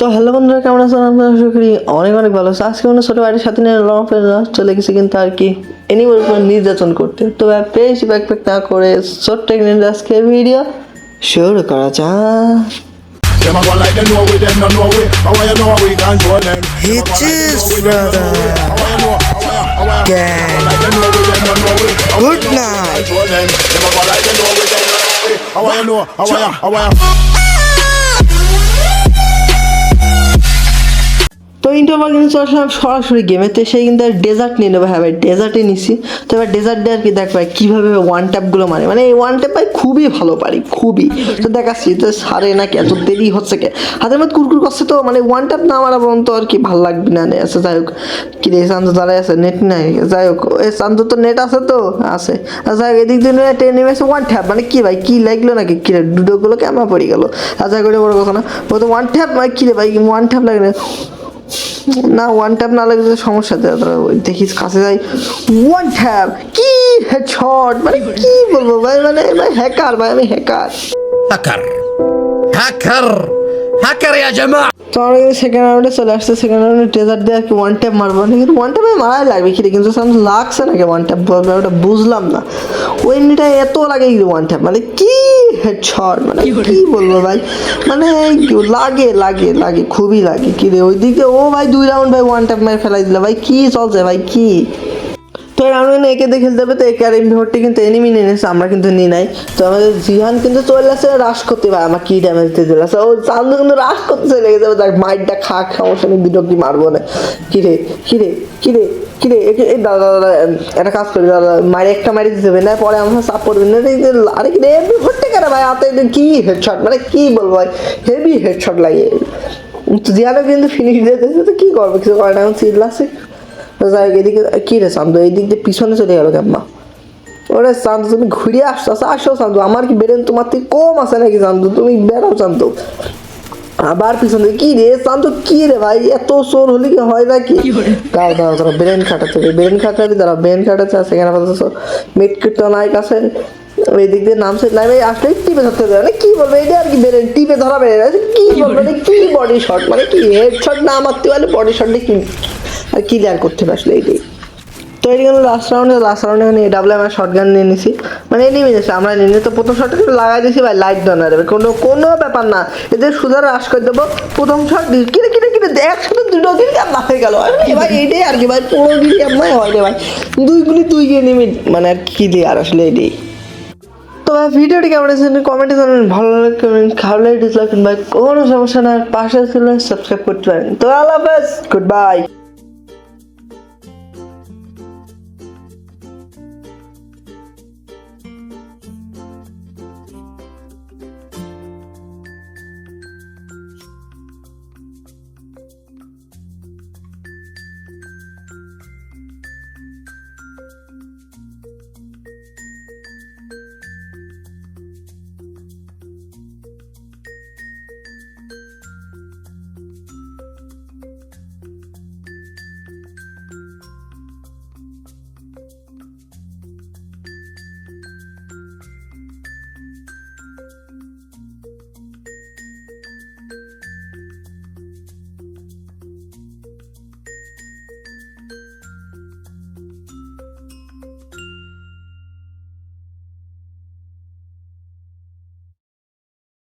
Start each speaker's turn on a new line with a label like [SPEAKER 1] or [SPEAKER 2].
[SPEAKER 1] তো হ্যালো বন্ধুরা কেমন আছেন? আপনারা আশা করি অনেক অনেক ভালো আছে। আজকে আমরা ছোটো বাড়ির সাথে নিয়ে লং চলে গেছি কিন্তু আর কি এনিমের উপর নির্যাতন করতে। তো বেশি ব্যাক প্যাক না করে ছোট্ট একটা আজকে ভিডিও শুরু করা যাক।
[SPEAKER 2] Is brother. Gang.
[SPEAKER 3] they
[SPEAKER 1] কিন্তু চলে আসলাম সরাসরি গেমে তো সেই কিন্তু ডেজার্ট নিয়ে নেব। হ্যাঁ ভাই ডেজার্টে নিছি। তো এবার ডেজার্ট দিয়ে আর কি দেখ ভাই, কীভাবে ওয়ান ট্যাপগুলো মারে মানে এই ওয়ান ট্যাপ ভাই খুবই ভালো পারি, খুবই। তো দেখাচ্ছি, তো সারে নাকি এত দেরি হচ্ছে কে? হাতের মধ্যে কুরকুর করছে তো মানে ওয়ান ট্যাপ না মারা পর্যন্ত আর কি ভালো লাগবে না আচ্ছা যাই হোক। কি রে, চান্দ দাঁড়ায় আছে নেট নাই। যাই হোক, এ শান্ত তো নেট আছে তো, আছে। যাই হোক, এদিক দিয়ে টেন নেমেছে ওয়ান ট্যাপ মানে কি ভাই, কি লাগল নাকি? কি রে ডুডোগুলো ক্যামেরা পড়ে গেল। যাই করে বড় কথা না। তো ওয়ান ট্যাপ মানে কি রে ভাই ওয়ান ট্যাপ লাগে না না ওয়ান ট্যাপ না লাগলে সমস্যা দেখিস কাছে যাই। ওয়ান ট্যাপ কি হেডশট মানে কি বলব ভাই? মানে, মানে ভাই হ্যাকার ভাই, আমি হ্যাকার
[SPEAKER 2] হ্যাকার হ্যাকার হ্যাকার ইয়া জামা
[SPEAKER 1] তো আমরা সেকেন্ড রাউন্ডে চলে আসছে। সেকেন্ড রাউন্ডে ট্রেজার দিয়ে আর কি ওয়ান ট্যাপ মারবো। না কিন্তু ওয়ান ট্যাপে মারাই লাগবে কিরে কিন্তু সামনে লাগছে নাকি ওয়ান ট্যাপ বলবে ওটা বুঝলাম না। ওই এমনিটা এত লাগে কিন্তু ওয়ান ট্যাপ মানে কি হেডশট মানে কি বলব ভাই? মানে লাগে লাগে লাগে খুবই লাগে। কিরে ওইদিকে ও ভাই দুই রাউন্ড ভাই ওয়ান ট্যাপ মেরে ফেলাই দিল। ভাই কি চলছে ভাই? কি? তো রাউন্ড একে দেখে খেলতে হবে, তো একে আর এমনি ভর্তি কিন্তু এনিমি নিয়ে নিয়েছে, আমরা কিন্তু নিয়ে নাই। তো আমাদের জিহান কিন্তু চলে আসছে রাশ করতে পারে। আমার কি ড্যামেজ দিয়ে দিল? ও চান্দু কিন্তু রাশ করতে চলে গেছে দেখ মাইটটা খা সমস্যা নেই দুটো কি মারবো না। কিরে কিরে কিরে কিরে এই দাদা দাদা একটা কাজ করি দাদা মারি একটা মারি দিতে হবে, না পরে আমার চাপ পড়বে না আরে কি রে ভর্তি কেন ভাই? হাতে কি হেডশট মানে কি বলব ভাই? হেভি হেডশট লাগে। তো জিহানও কিন্তু ফিনিশ দিয়ে দিয়েছে, তো কি করবে? কিছু করে না এখন চিল্লাছে। যাই হোক এদিকে কি রে শান্ত এই দিক দিয়ে পিছনে চলে গেল কেমন ওরে শান্ত তুমি ঘুরে আসছো আসো শান্ত আমার কি বেরেন তোমার থেকে কম আছে নাকি শান্ত তুমি বেরাও শান্ত আবার পিছন থেকে কি রে শান্ত কি রে ভাই? এত সোর হলে কি হয় নাকি দাঁড়াও দাঁড়াও দাঁড়াও ব্রেন খাটাতে ব্রেন খাটাবি দাঁড়াও ব্রেন খাটাচ্ছে আর সেখানে আপাতত। মিট কিটটা নাই কাছে ওই দিয়ে নামছে লাইভে আসলে টিপে ধরতে দেবে মানে কি বলব? এটা আর কি বেরেন টিপে ধরা বেড়ে কি বলব? মানে কি বডি শট মানে কি হেড শট না মারতে পারলে বডি শটে কি ক্লিয়ার করতে হবে আসলে এইটাই তো এটি গেল লাস্ট রাউন্ডে লাস্ট রাউন্ডে এখানে ডাবলে আমরা শর্ট গান নিয়ে নিছি। মানে এনিমি নিয়েছে আমরা নিয়ে তো প্রথম কিন্তু লাগাই দিয়েছি ভাই লাইট ডনার কোনো কোনো ব্যাপার না। এদের সুদার রাশ করে দেবো। প্রথম শট কিনে কিনে কিনে একসাথে দুটো দিন ক্যাম্পা হয়ে গেল। ভাই এইটাই আর কি ভাই পনেরো দিন ক্যাম্পাই হয় রে ভাই। দুই গুলি দুই এনিমি মানে আর কি দিয়ে আর আসলে এটাই তো ভাই ভিডিওটি কেমন আছে কমেন্টে জানাবেন। ভালো লাগে কমেন্ট খারাপ লাগে ডিসলাইক ভাই কোনো সমস্যা না। পাশে ছিল সাবস্ক্রাইব করতে পারেন। তো আল্লাহ হাফেজ গুড বাই